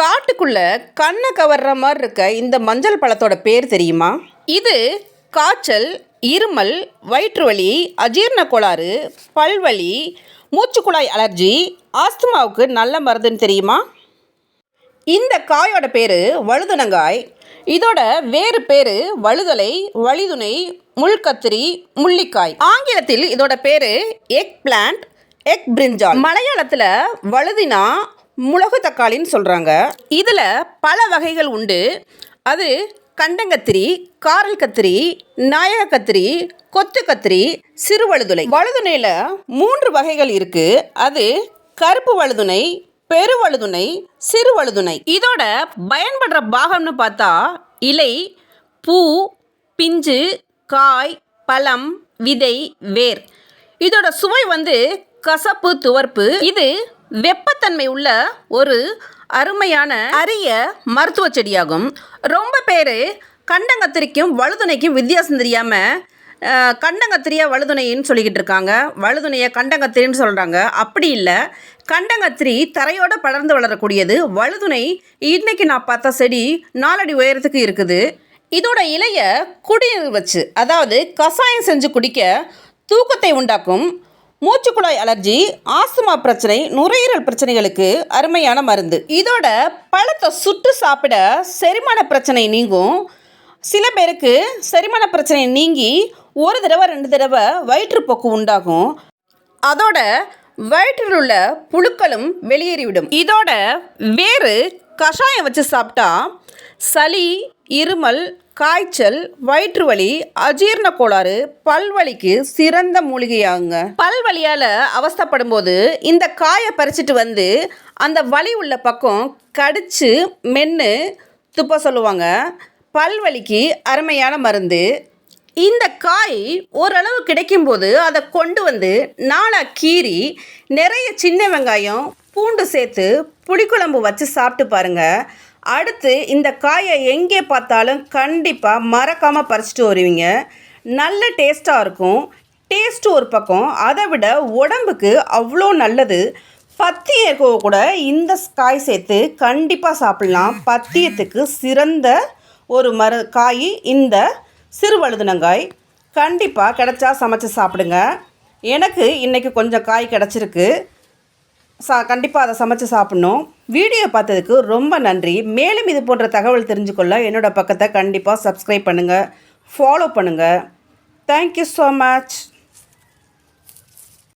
காட்டுக்குள்ள கண்ணை கவர்ற மாதிரி இருக்க இந்த மஞ்சள் பழத்தோட பேர் தெரியுமா? இது காய்ச்சல் இருமல் வயிற்று வலி அஜீரண கோளாறு பல்வலி மூச்சுக்குழாய் அலர்ஜி ஆஸ்துமாவுக்கு நல்ல மருந்துன்னு தெரியுமா? இந்த காயோட பேர் வழுதுணங்காய். இதோட வேறு பேர் வழுதலை வழிதுணை முள்கத்திரி முள்ளிக்காய். ஆங்கிலத்தில் இதோட பேர் எக் பிளான்ட் எக் பிரிஞ்சால் மலையாளத்தில் வழுதினா முளகு தக்காளின்னு சொல்கிறாங்க இதில் பல வகைகள் உண்டு. அது கண்டங்கத்திரி காரல் கத்திரி நாயக கத்திரி கொத்து கத்திரி சிறுவழுதுளை. வழுதுணையில் மூன்று வகைகள் இருக்குது அது கருப்பு வழுதுணை பெருவழுதுணை சிறு வழுதுணை. இதோட பயன்படுற பாகம்னு பார்த்தா இலை பூ பிஞ்சு காய் பழம் விதை வேர். இதோட சுவை வந்து கசப்பு துவர்ப்பு. இது வெப்பத்தன்மை உள்ள ஒரு அருமையான அரிய மருத்துவ செடியாகும். ரொம்ப பேர் கண்டங்கத்திரிக்கும் வழுதுணைக்கும் வித்தியாசம் தெரியாமல் கண்டங்கத்திரியா வழுதுணைன்னு சொல்லிக்கிட்டு இருக்காங்க. வழுதுணையை கண்டங்கத்திரின்னு சொல்கிறாங்க அப்படி இல்லை. கண்டங்கத்திரி தரையோடு படர்ந்து வளரக்கூடியது. வழுதுணை இன்றைக்கி நான் பார்த்த செடி நாலடி உயரத்துக்கு இருக்குது. இதோட இலையை குடிநீர் வச்சு அதாவது கஷாயம் செஞ்சு குடிக்க தூக்கத்தை உண்டாக்கும். மூச்சுக்குழாய் அலர்ஜி ஆஸ்துமா பிரச்சனை நுரையீரல் பிரச்சனைகளுக்கு அருமையான மருந்து. இதோட பழத்தை சுட்டு சாப்பிட செரிமான பிரச்சனை நீங்கும். சில பேருக்கு செரிமான பிரச்சனை நீங்கி ஒரு தடவை ரெண்டு தடவை வயிற்றுப்போக்கு உண்டாகும். அதோட வயிற்றில் உள்ள புழுக்களும் வெளியேறிவிடும் இதோட வேறு கஷாயம் வச்சு சாப்பிட்டா சளி இருமல் காய்ச்சல் வயிற்று வலி அஜீரண கோளாறு பல்வலிக்கு சிறந்த மூலிகையாகுங்க பல்வலியால் அவஸ்தப்படும் போது இந்த காயை பறிச்சிட்டு வந்து அந்த வலி உள்ள பக்கம் கடிச்சு மென்று துப்ப சொல்லுவாங்க. பல்வலிக்கு அருமையான மருந்து. இந்த காய் ஓரளவு கிடைக்கும்போது அதை கொண்டு வந்து நாளாக கீறி நிறைய சின்ன வெங்காயம் பூண்டு சேர்த்து புளிக்குழம்பு வச்சு சாப்பிட்டு பாருங்கள் அடுத்து இந்த காயை எங்கே பார்த்தாலும் கண்டிப்பாக மறக்காமல் பறிச்சிட்டு வருவீங்க. நல்ல டேஸ்ட்டாக இருக்கும். டேஸ்ட்டு ஒரு பக்கம். அதை விட உடம்புக்கு அவ்வளோ நல்லது. பத்தியக்கோ கூட இந்த காய் சேர்த்து கண்டிப்பாக சாப்பிட்லாம். பத்தியத்துக்கு சிறந்த ஒரு மரு காய் இந்த சிறுவழுதுனங்காய் கண்டிப்பாக கிடச்சா சமைச்சு சாப்பிடுங்க. எனக்கு இன்றைக்கி கொஞ்சம் காய் கிடச்சிருக்கு. சா கண்டிப்பாக அதை சமைச்சு சாப்பிட்ணும். வீடியோ பார்த்ததுக்கு ரொம்ப நன்றி. மேலும் இது போன்ற தகவல் தெரிஞ்சுக்கொள்ள என்னோடய பக்கத்தை கண்டிப்பாக சப்ஸ்கிரைப் பண்ணுங்கள் ஃபாலோ பண்ணுங்கள் தேங்க்யூ ஸோ மச்